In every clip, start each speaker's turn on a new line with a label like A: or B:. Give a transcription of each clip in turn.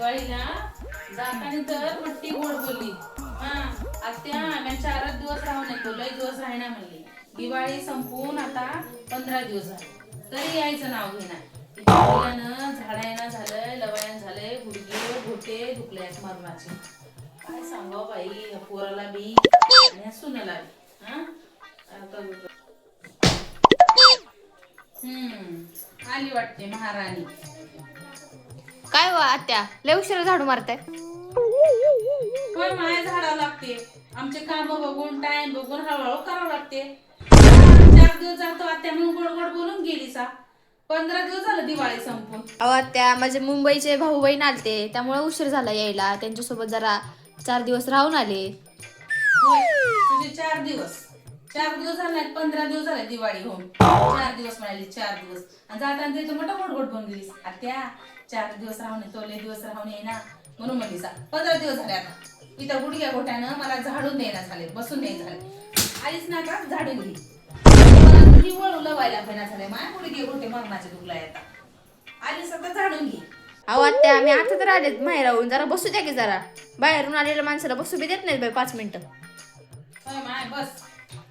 A: दिवाळीला जाताना तर मट्टी गोड बोलली. हा आत्या आम्ही चारच दिवस राहून येतो लय दिवस राहणार म्हणली. दिवाळी संपून आता पंधरा दिवस झाले तरी यायचं नाव घेणार झाडायना झालंय लवयान झालंय गुडगे घोटे दुखले आहेत मरणाचे. काय सांगावं बाई या पोराला बी आणि सुनाला बी. हा? आता हम्म आली वाटते महाराणी.
B: काय हो आत्या? लय उशिरा झाडू मारताय.
A: माया झाडावं लागते. आमचे काम बघून टाइम बघून हळूहळू करावं लागते. चार दिवस जातो आत्या म्हणून गोड गोड बोलून गेली सा. पंधरा दिवस झालं दिवाळी संपून.
B: अहो आत्या माझे मुंबईचे भाऊ बहीण आलते त्यामुळे उशीर झाला यायला. त्यांच्यासोबत जरा चार दिवस राहून आले.
A: होय तुझे चार दिवस. चार दिवस झाले पंधरा दिवस झाले दिवाळी होऊन चार दिवस म्हणाली चार दिवस. आणि जाताना तिथे मोठा गोड गोड बोलून गेलीस. आत्या चार दिवस राहून येतो लय दिवस राहून येईना. म्हणून म्हणली सा पंधरा दिवस झाले आता. इथं गुडघ्या गोट्यानं मला झाडून देणार झाले बसून नाही झाले. आलीच ना का झाडून घे. मला तुझी वळू लवायला फेना झाले माझ्या गुडघे गोटे मरणाचे दुखला आता. आलीस आता झाडून घे.
B: अहो आत्या मी आता तर आले माहेर राहून. जरा बसू द्या की जरा. बाहेरून आलेल्या माणसाला बसू बी देत बाई पाच मिनिटं.
A: माय बस.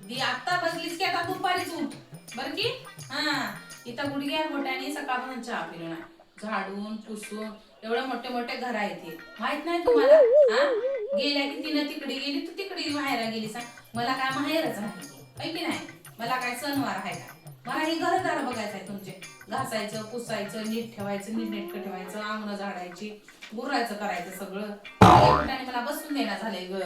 A: दी आता बसलीस की आता दुपारीच उठ. बर की? हा. इथं गुडघ्या मोठ्याने सकाळपासून चहा पिलो नाही. झाडून पुसून एवढे मोठे मोठे घर आहेत हे. माहीत नाही तुम्हाला? हा? गेल्या की तिनं तिकडे गेली तू तिकडे माहेरा गेली सांग मला काय माहेरच आहे. की नाही? मला काय सणवार आहे का? मला हे घरदार बघायचं आहे तुमचे. घासायचं पुसायचं नीट ठेवायचं नीट नेटकं ठेवायचं अंगण झाडायची गुरायचं करायचं सगळं. मला बसून देणार झालंय ग.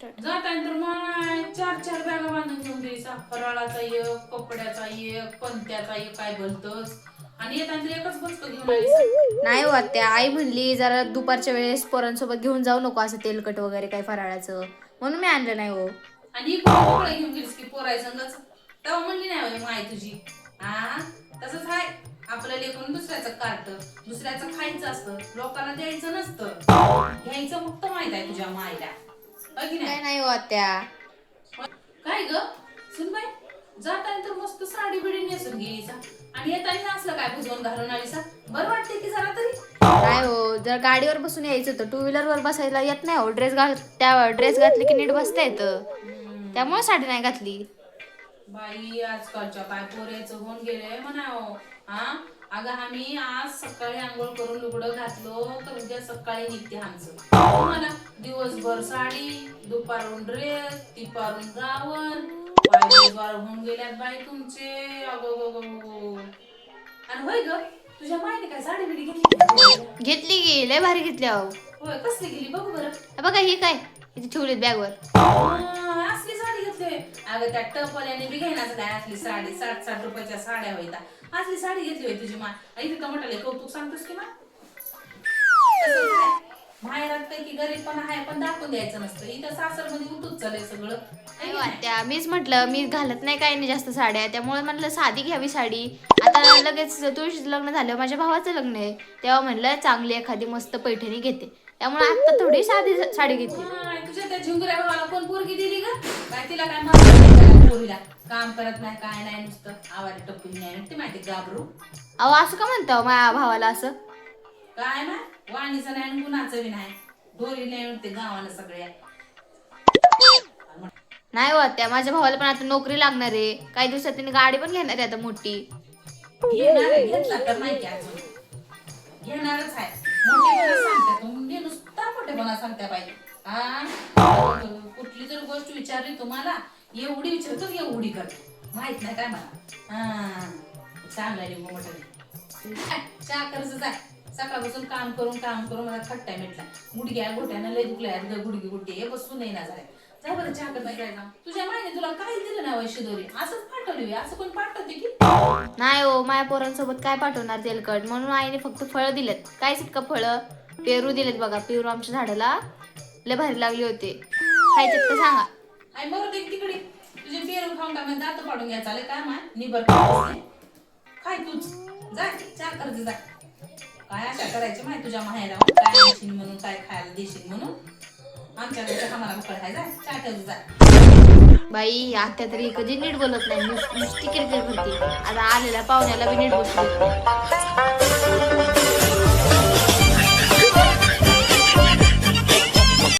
A: जाताना तर मग चार चार बॅगा बांधून घेऊन द्यायचा. फराळाचा एक कपड्याचा एक पंत्याचा एक काय बोलतोस आणि येताना एकच बसतो घेऊन
B: नाही हो आत्या आई म्हणली जरा दुपारच्या वेळेस पोरांसोबत घेऊन जाऊ नको असं तेलकट वगैरे काय फराळाचं. म्हणून मी आणलं नाही हो.
A: आणि इकडे घेऊन गेलीस की पोराय संगच. तेव्हा म्हणली नाही होय माय तुझी. हा तसंच आहे आपलं लेकरून दुसऱ्याचं कार्ट दुसऱ्याचं खायचं असतं. लोकांना द्यायचं नसतं. घ्यायचं फक्त माहीत आहे तुझ्या मायला. होय की नाही
B: काय नाही हो आत्या.
A: काय ग? सुनबाई जाताना तर मस्त साडी बिडी नेसून गेली सा आणि येताना असलं काय भुजवून घालून आली सा बरं वाटते की जरा तरी?
B: नाही हो जर गाडीवर बसून यायचं होतं टू व्हीलर वर बसायला येत नाही हो. ड्रेस घाल त्या ड्रेस घातली की नीट बसता येतं. त्यामुळे साडी नाही घातली.
A: बाई आजकालच्या काय पोऱ्याचं होऊन गेले म्हणावं. हा? अगं आम्ही आज सकाळी आंघोळ करून लुगडं घातलो तर उद्या सकाळी निघते आमचं तुम्हाला दिवसभर साडी दुपारून ड्रेस तिपारून गावन दिवसभर होऊन गेल्यात बाई तुमचे. अगो गो गो गो. आणि होय ग तुझ्या माहिती काय साडी बिडी घेतली का?
B: घेतली की लय भारी घेतली अहो.
A: होय कसली गेली? बघू बरं.
B: हे बघा ही काय? इथे ठेवलीत बॅगवर
A: अगं त्या टपल्याने बी घेण्याचं काय असली साडी साठ साठ रुपयाच्या साड्या होईता असली साडी घेतली होय तुझी मा इथे टमाटाले कौतुक सांगतोस की मा? तसंच आहे. माहेरात पैकी गरीब पण आहे पण दाखवून द्यायचं नसतं. इथं सासरमध्ये उतूच चालय सगळं की नाही?
B: त्या मीच म्हटलं मी घालत नाही काय नाही जास्त साड्या. त्यामुळे म्हटलं साधी घ्यावी साडी. आता लगेच तुळशीचं लग्न झालं माझ्या भावाचं लग्न आहे. तेव्हा म्हणलं चांगली एखादी मस्त पैठणी घेते. त्यामुळे आता थोडी साधी साडी घेतली.
A: झुंगऱ्या भावाला कोण पोरगी दिली का काय तिला काय पोरीला? काम करत नाही काय नाही नुसतं आवाज टपून नाही ते माहिती घाबरू?
B: अहो असं का म्हणतो माझ्या भावाला असं?
A: काय ना वाणीचं नाही आणि गुणाचं बी नाही. दोरी नाही ते गावानं सगळ्या.
B: नाही हो त्या माझ्या भावाला पण आता नोकरी लागणार आहे. काही दिवसात त्यांनी गाडी पण घेणार आहे आता मोठी.
A: घेणार आहे, घेतला तर नाही की अजून. घेणारच आहे. मोठेपणा सांगते तुम्ही नुसता मोठेपणा सांगता पाहिजे हा कुठली जर गोष्ट विचारली तुम्हाला एवढी विचारतो एवढी करते. माहीत नाही काय मला. हा. चांगला लिंबू मोठं चहा करायचं जाय सकाळपासून काम करून काम करून मला खट्टा मिटला गुडघ्या गोट्यानं लय दुखल्या गुडघे हे बसून नाही ना झाल्या जा बरं चहा करता तुझ्या मायने तुला काय दिलं ना वैशिदोरी असंच पाठवली असं कोण पाठवते की?
B: नाही हो माया पोरांसोबत काय पाठवणार तेलकट? म्हणून आईने फक्त फळं दिलेत. काय इतकं फळं? पेरू दिलेत बघा पेरू आमच्या झाडाला. लय भारी लागली होते. खायचे तर सांगा.
A: आई बरं ते तिकडे. तुझे पेरू खाऊन काय म्हणजे दात पाडून घ्या चालेल काय माय निबर खाय तूच. जा चार कर्ज जा. काय अशा करायची माहिती तुझ्या माहेरा काय आणशील म्हणून काय खायला देशील म्हणून? आमच्याकडे आम्हाला मोकळ खाय जा चार कर्ज जा.
B: बाई आत्या तरी कधी नीट बोलत नाही. नुस- नुसती किरकिर करते. आता आलेल्या पाहुण्याला बी नीट बोलते